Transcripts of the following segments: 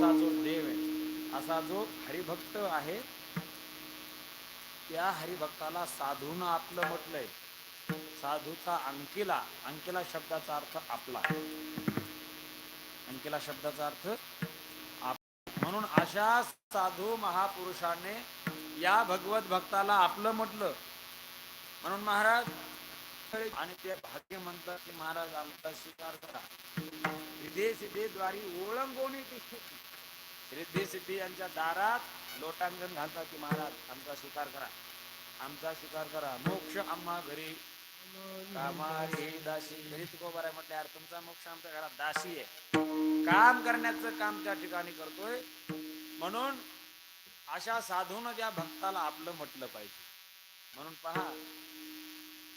असा जो देव आहे असा जो हरिभक्त आहे त्या हरिभक्ताला साधून आपलं म्हटलंय. साधूचा अंकिला अंकिला शब्दाचा अर्थ आपला. अंकिला शब्दाचा अर्थ आप म्हणून अशा साधू महापुरुषाने या भगवत भक्ताला आपलं म्हटलं. म्हणून महाराज आणि ते भाग्य म्हणतात की महाराज आमचा स्वीकार करा. रिधे सिद्धेद्वारी ओळंगोणी ती रिद्धी सिद्धी यांच्या दारात लोटांगण घालतात की महाराज आमचा स्वीकार करा. आमचा स्वीकार करा. मोक्ष आम्हा घरी. कामारी दासी. घरीच गोबर आहे म्हटल्यावर तुमचा मोक्ष आमच्या घरात दासी आहे. काम करण्याचं काम त्या ठिकाणी करतोय. म्हणून अशा साधून त्या भक्ताला आपलं म्हटलं पाहिजे. म्हणून पहा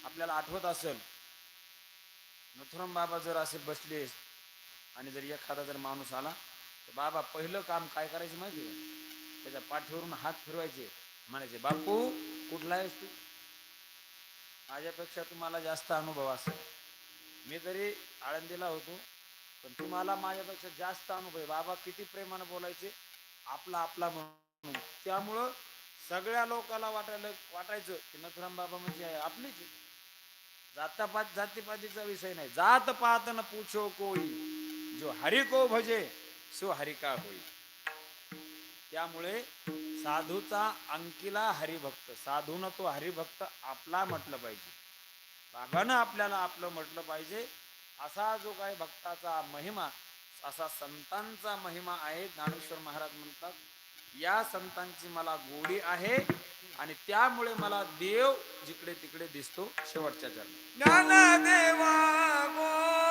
आपल्याला आठवत असेल नथुराम बाबा जर असे बसले आणि जर एखादा जर माणूस आला बाबा पहिलं काम काय करायचं माहिती त्याच्या पाठीवरून हात फिरवायचे. म्हणायचे बापू कुठला आहेस तू? माझ्यापेक्षा तुम्हाला जास्त अनुभव असेल मी तरी आळंदीला होतो पण तुम्हाला माझ्यापेक्षा जास्त अनुभव आहे. बाबा किती प्रेमानं बोलायचे आपला आपला म्हणून. त्यामुळं सगळ्या लोकाला वाटायला वाटायचं की नथुराम बाबा म्हणजे आहे. आपलीच जातापात जातीपातीचा विषय नाही. जात पात न पूछो कोई जो हरि को भजे सो होईल होई. त्यामुळे साधूचा अंकिला हरिभक्त. साधून तो हरिभक्त आपला म्हटलं पाहिजे. बाबानं आपल्याला आपलं म्हटलं पाहिजे. असा जो काही भक्ताचा महिमा असा संतांचा महिमा आहे ज्ञानेश्वर महाराज म्हणतात या संतांची मला गोडी आहे आणि त्यामुळे मला देव जिकडे तिकडे दिसतो शेवटच्या जन्म ज्ञान देवा